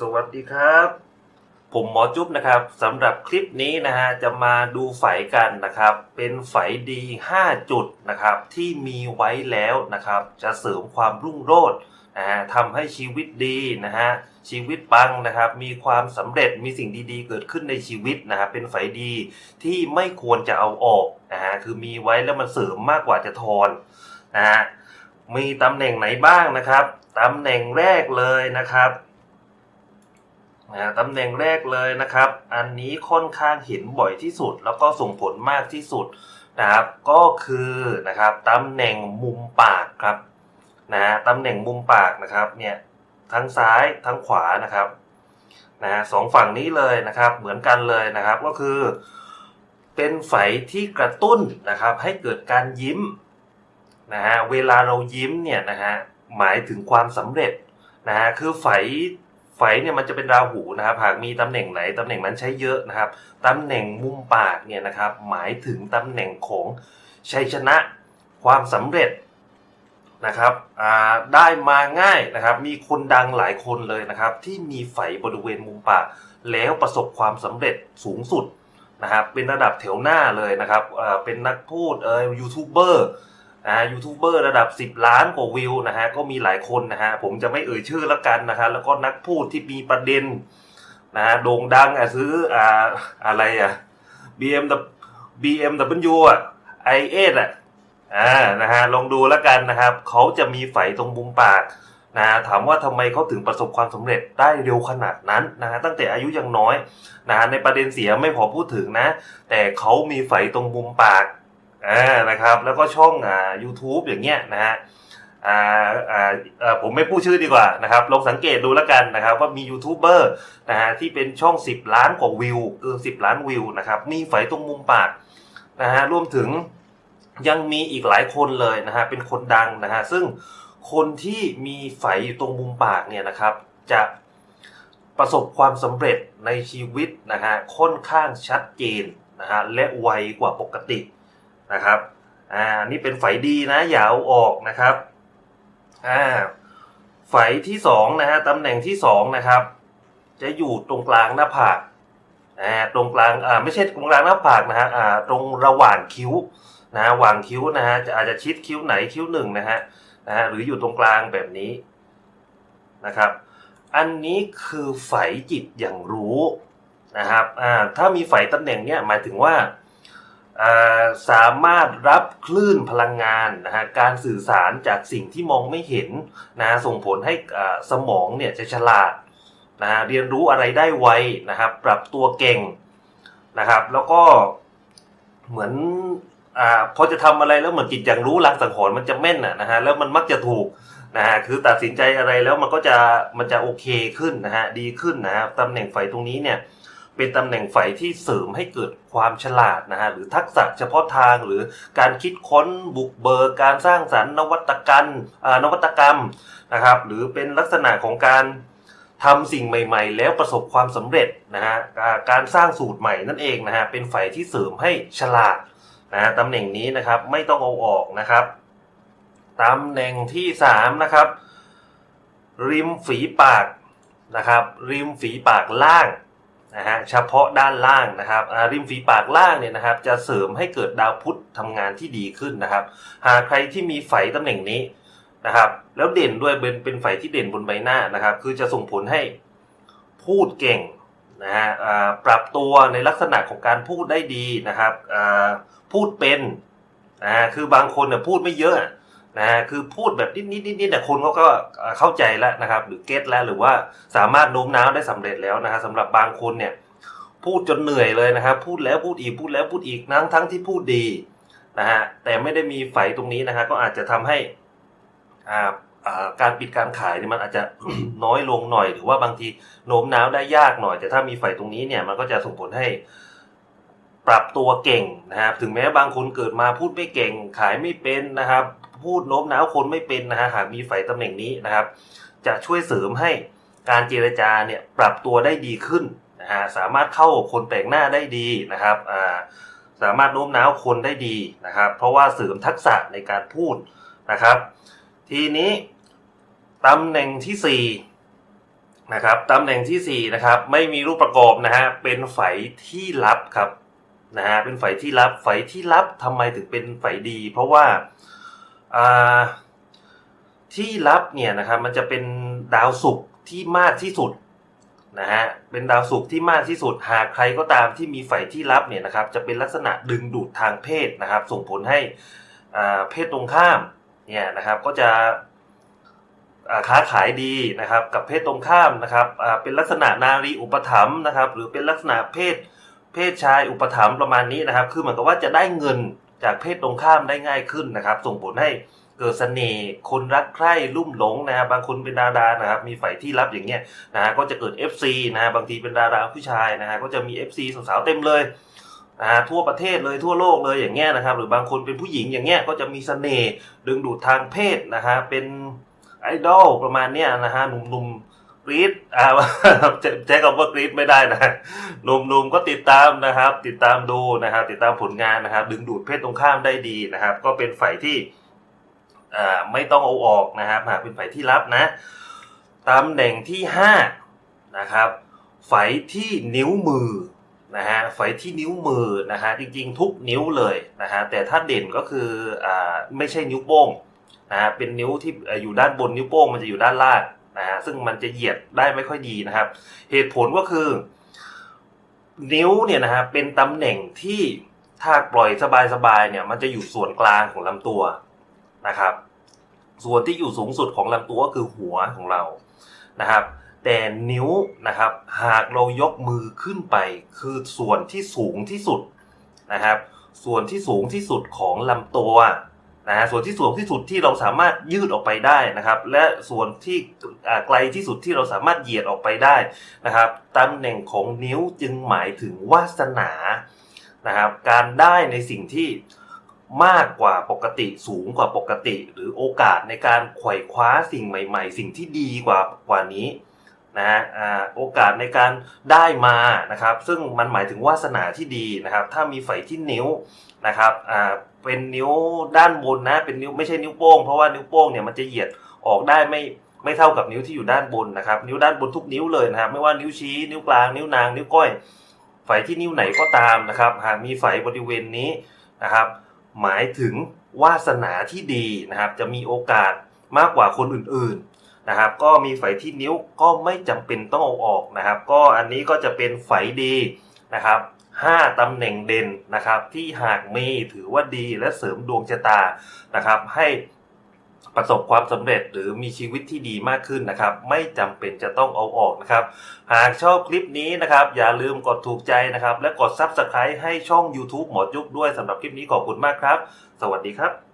สวัสดีครับ ผมหมอจุ๊บนะครับสำหรับคลิปนี้นะฮะจะมาดูไฝกันนะครับ เป็นไฝดี 5 จุดนะครับ ที่มีไว้แล้วนะครับ จะเสริมความรุ่งโรจน์นะฮะทำให้ชีวิตดีนะฮะชีวิตปังนะครับ มีความสำเร็จมีสิ่งดีๆ เกิดขึ้นในชีวิตนะครับเป็นไฝดีที่ไม่ควรจะเอาออกนะฮะคือมีไว้แล้วมันเสริมมากกว่าจะทอนนะฮะมีตำแหน่งไหนบ้างนะครับตำแหน่งแรกเลยนะครับ นะตำแหน่งแรกเลยนะครับ อันนี้ค่อนข้างเห็นบ่อยที่สุด แล้วก็ส่งผลมากที่สุดนะครับ ก็คือนะครับตำแหน่งมุมปากครับนะฮะตำแหน่งมุมปากนะครับเนี่ยทั้งซ้ายทั้งขวานะครับนะฮะสองฝั่งนี้เลยนะครับเหมือนกันเลยนะครับก็คือ เป็นไฝที่กระตุ้นนะครับให้เกิดการยิ้มนะฮะเวลาเรายิ้มเนี่ยนะฮะหมายถึงความสำเร็จนะฮะคือไฝ ไฝเนี่ยมันจะเป็นราหูนะครับหากมีตำแหน่งไหนตำแหน่งนั้นใช้เยอะนะครับตำแหน่งมุมปากเนี่ยนะครับ หมายถึงตำแหน่งของชัยชนะความสำเร็จนะครับได้มาง่ายนะครับ มีคนดังหลายคนเลยนะครับ ที่มีไฝบริเวณมุมปาก แล้วประสบความสำเร็จสูงสุดนะครับ เป็นระดับแถวหน้าเลยนะครับเป็นนักพูดเออยูทูบเบอร์ นะฮะยูทูบเบอร์ระดับ 10 ล้านกว่าวิวนะฮะก็มีหลายคนนะฮะผมจะไม่เอ่ยชื่อแล้วกันนะฮะแล้วก็นักพูดที่มีประเด็นนะฮะโด่งดังอะซื้ออ่าอะไรอะ BM BMW อะ i8 อะอ่านะฮะลองดูแล้วกันนะครับเขาจะมีไฝตรงมุมปากนะถามว่าทำไมเขาถึงประสบความสำเร็จได้เร็วขนาดนั้นนะฮะตั้งแต่อายุยังน้อยนะฮะในประเด็นเสียไม่พอพูดถึงนะ แต่เขามีไฝตรงมุมปาก อ่านะครับ แล้วก็ช่องอ่า YouTube อย่างเงี้ยนะฮะอ่าอ่าผมไม่พูดชื่อดีกว่านะครับลองสังเกตดูแล้วกันนะครับ ว่ามียูทูบเบอร์นะฮะที่เป็นช่อง 10 ล้านกว่าวิวเกิน10ล้านวิวนะครับ มีไฝตรงมุมปากนะฮะรวมถึงยังมีอีกหลายคนเลยนะฮะเป็นคนดังนะฮะซึ่งคนที่มีไฝอยู่ตรงมุมปากเนี่ยนะครับ จะประสบความสำเร็จในชีวิตนะฮะค่อนข้างชัดเจนนะฮะและไวกว่าปกติ นะครับอ่านี่เป็นไฝดีนะอย่าเอาออกนะครับอ่าไฝที่สองนะฮะตำแหน่งที่สองนะครับ จะอยู่ตรงกลางหน้าผากอ่าตรงกลางอ่าไม่ใช่ตรงกลางหน้าผากนะฮะอ่าตรงระหว่างคิ้วนะระหว่างคิ้วนะฮะจะอาจจะชิดคิ้วไหนคิ้วหนึ่งนะฮะนะฮะหรืออยู่ตรงกลางแบบนี้นะครับ อันนี้คือไฝจิตอย่างรู้นะครับอ่าถ้ามีไฝตำแหน่งเนี้ยหมายถึงว่า สามารถรับคลื่นพลังงานนะฮะการสื่อสารจากสิ่งที่มองไม่เห็นนะฮะส่งผลให้สมองเนี่ยจะฉลาดนะฮะเรียนรู้อะไรได้ไวนะครับ ปรับตัวเก่งนะครับ แล้วก็เหมือนอ่าพอจะทำอะไรแล้วเหมือนจิตอย่างรู้ลังสังหรณ์มันจะแม่นนะฮะแล้วมันมักจะถูกนะฮะคือตัดสินใจอะไรแล้วมันก็จะมันจะโอเคขึ้นนะฮะดีขึ้นนะฮะตำแหน่งไฟตรงนี้เนี่ย เป็นตำแหน่งไฟที่เสริมให้เกิดความฉลาดนะฮะหรือทักษะเฉพาะทางหรือการคิดค้นบุกเบิกการสร้างสรรค์นวัตกรรมนวัตกรรมนะครับ หรือเป็นลักษณะของการทำสิ่งใหม่ๆ แล้วประสบความสำเร็จนะฮะการสร้างสูตรใหม่นั่นเองนะฮะเป็นไฟที่เสริมให้ฉลาดนะฮะตำแหน่งนี้นะครับไม่ต้องเอาออกนะครับตำแหน่งที่สามนะครับริมฝีปากนะครับริมฝีปากล่าง นะฮะเฉพาะด้านล่างนะครับริมฝีปากล่างเนี่ยนะครับ จะเสริมให้เกิดดาวพุธทำงานที่ดีขึ้นนะครับ หากใครที่มีไฝตำแหน่งนี้นะครับ แล้วเด่นด้วยเป็นเป็นไฝที่เด่นบนใบหน้านะครับ คือจะส่งผลให้พูดเก่งนะฮะอ่าปรับตัวในลักษณะของการพูดได้ดีนะครับอ่าพูดเป็นนะฮะคือบางคนเนี่ยพูดไม่เยอะ นะฮะคือพูดแบบนิดนิดนิดนิดแต่คนเขาก็เข้าใจแล้วนะครับ หรือเก็ตแล้วหรือว่าสามารถโน้มน้าวได้สำเร็จแล้วนะฮะสำหรับบางคนเนี่ยพูดจนเหนื่อยเลยนะครับ พูดแล้วพูดอีกพูดแล้วพูดอีกทั้งทั้งที่พูดดีนะฮะแต่ไม่ได้มีไฟตรงนี้นะฮะก็อาจจะทำให้อ่าอ่าการปิดการขายเนี่ยมันอาจจะน้อยลงหน่อย หรือว่าบางทีโน้มน้าวได้ยากหน่อย แต่ถ้ามีไฟตรงนี้เนี่ยมันก็จะส่งผลให้ ปรับตัวเก่งนะครับถึงแม้บางคนเกิดมาพูดไม่เก่ง ขายไม่เป็นนะครับ พูดโน้มน้าวคนไม่เป็นนะฮะหากมีไฟตำแหน่งนี้นะครับ จะช่วยเสริมให้การเจรจาเนี่ยปรับตัวได้ดีขึ้นนะฮะสามารถเข้าคนแปลกหน้าได้ดีนะครับอ่าสามารถโน้มน้าวคนได้ดีนะครับ เพราะว่าเสริมทักษะในการพูดนะครับ ทีนี้ตำแหน่งที่สี่นะครับตำแหน่งที่สี่นะครับไม่มีรูปประกอบนะฮะเป็นไฝที่ลับครับ นะฮะเป็นไฝที่ลับไฝที่ลับทำไมถึงเป็นไฝดี เพราะว่าอ่าที่ลับเนี่ยนะครับมันจะเป็นดาวศุกร์ที่มากที่สุดนะฮะเป็นดาวศุกร์ที่มากที่สุด หากใครก็ตามที่มีไฝที่ลับเนี่ยนะครับจะเป็นลักษณะดึงดูดทางเพศนะครับ ส่งผลให้เพศตรงข้ามเนี่ยนะครับก็จะค้าขายดีนะครับกับเพศตรงข้ามนะครับเป็นลักษณะนารีอุปถัมภ์นะครับหรือเป็นลักษณะเพศ เพศชายอุปถัมภ์ประมาณนี้นะครับ คือเหมือนกับว่าจะได้เงินจากเพศตรงข้ามได้ง่ายขึ้นนะครับ ส่งผลให้เกิดเสน่ห์คนรักใคร่ลุ่มหลงนะครับบางคนเป็นดารานะครับ มีฝ่ายที่รับอย่างเงี้ยนะฮะก็จะเกิด FC นะฮะบางทีเป็นดาราผู้ชายนะฮะก็จะมี FC สาวๆเต็มเลยนะฮะทั่วประเทศเลยทั่วโลกเลยอย่างเงี้ยนะครับ หรือบางคนเป็นผู้หญิงอย่างเงี้ยก็จะมีเสน่ห์ดึงดูดทางเพศนะฮะเป็นไอดอลประมาณเนี้ยนะฮะหนุ่มๆ กรีดอ่าจะใช้คำว่ากรีดไม่ได้นะหนุ่มๆก็ติดตามนะครับ ติดตามดูนะครับ ติดตามผลงานนะครับ ดึงดูดเพศตรงข้ามได้ดีนะครับ ก็เป็นฝ่ายที่อ่าไม่ต้องเอาออกนะครับหากเป็นฝ่ายที่รับนะตำแหน่งที่ห้านะครับฝ่ายที่นิ้วมือนะฮะฝ่ายที่นิ้วมือนะฮะจริงๆ ทุกนิ้วเลยนะฮะแต่ถ้าเด่นก็คืออ่าไม่ใช่นิ้วโป้งนะฮะเป็นนิ้วที่อยู่ด้านบนนิ้วโป้งมันจะอยู่ด้านล่าง นะฮะซึ่งมันจะเหยียดได้ไม่ค่อยดีนะครับ เหตุผลก็คือ นิ้วเนี่ยนะฮะเป็นตำแหน่งที่ถ้าปล่อยสบายๆเนี่ยมันจะอยู่ส่วนกลางของลำตัวนะครับ ส่วนที่อยู่สูงสุดของลำตัวก็คือหัวของเรานะครับ แต่นิ้วนะครับหากเรายกมือขึ้นไป คือส่วนที่สูงที่สุดนะครับ ส่วนที่สูงที่สุดของลำตัว นะฮะส่วนที่สูงที่สุดที่เราสามารถยืดออกไปได้นะครับ และส่วนที่ไกลที่สุดที่เราสามารถเหยียดออกไปได้นะครับตำแหน่งของนิ้วจึงหมายถึงวาสนานะครับการได้ในสิ่งที่มากกว่าปกติสูงกว่าปกติ หรือโอกาสในการไขว่คว้าสิ่งใหม่ ๆ สิ่งที่ดีกว่ากว่านี้นะฮะโอกาสในการได้มานะครับ ซึ่งมันหมายถึงวาสนาที่ดีนะครับ ถ้ามีไฟที่นิ้วนะครับอ่า เป็นนิ้วด้านบนนะ เป็นนิ้วไม่ใช่นิ้วโป้งเพราะว่านิ้วโป้งเนี่ยมันจะเหยียดออกได้ไม่ไม่เท่ากับนิ้วที่อยู่ด้านบนนะครับ นิ้วด้านบนทุกนิ้วเลยนะครับ ไม่ว่านิ้วชี้นิ้วกลางนิ้วนาง นิ้วก้อยไฝที่นิ้วไหนก็ตามนะครับหากมีไฝบริเวณนี้นะครับ หมายถึงวาสนาที่ดีนะครับ จะมีโอกาสมากกว่าคนอื่นๆนะครับ ก็มีไฝที่นิ้วก็ไม่จำเป็นต้องเอาออกนะครับ ก็อันนี้ก็จะเป็นไฝดีนะครับ 5 ตำแหน่งเด่นนะครับ ที่หากมีถือว่าดีและเสริมดวงชะตานะครับ ให้ประสบความสำเร็จหรือมีชีวิตที่ดีมากขึ้นนะครับ ไม่จำเป็นจะต้องเอาออกนะครับ หากชอบคลิปนี้นะครับ อย่าลืมกดถูกใจนะครับ และกด Subscribe ให้ช่อง YouTube หมอจุ๊บด้วยสำหรับคลิปนี้ขอบคุณมากครับ สวัสดีครับ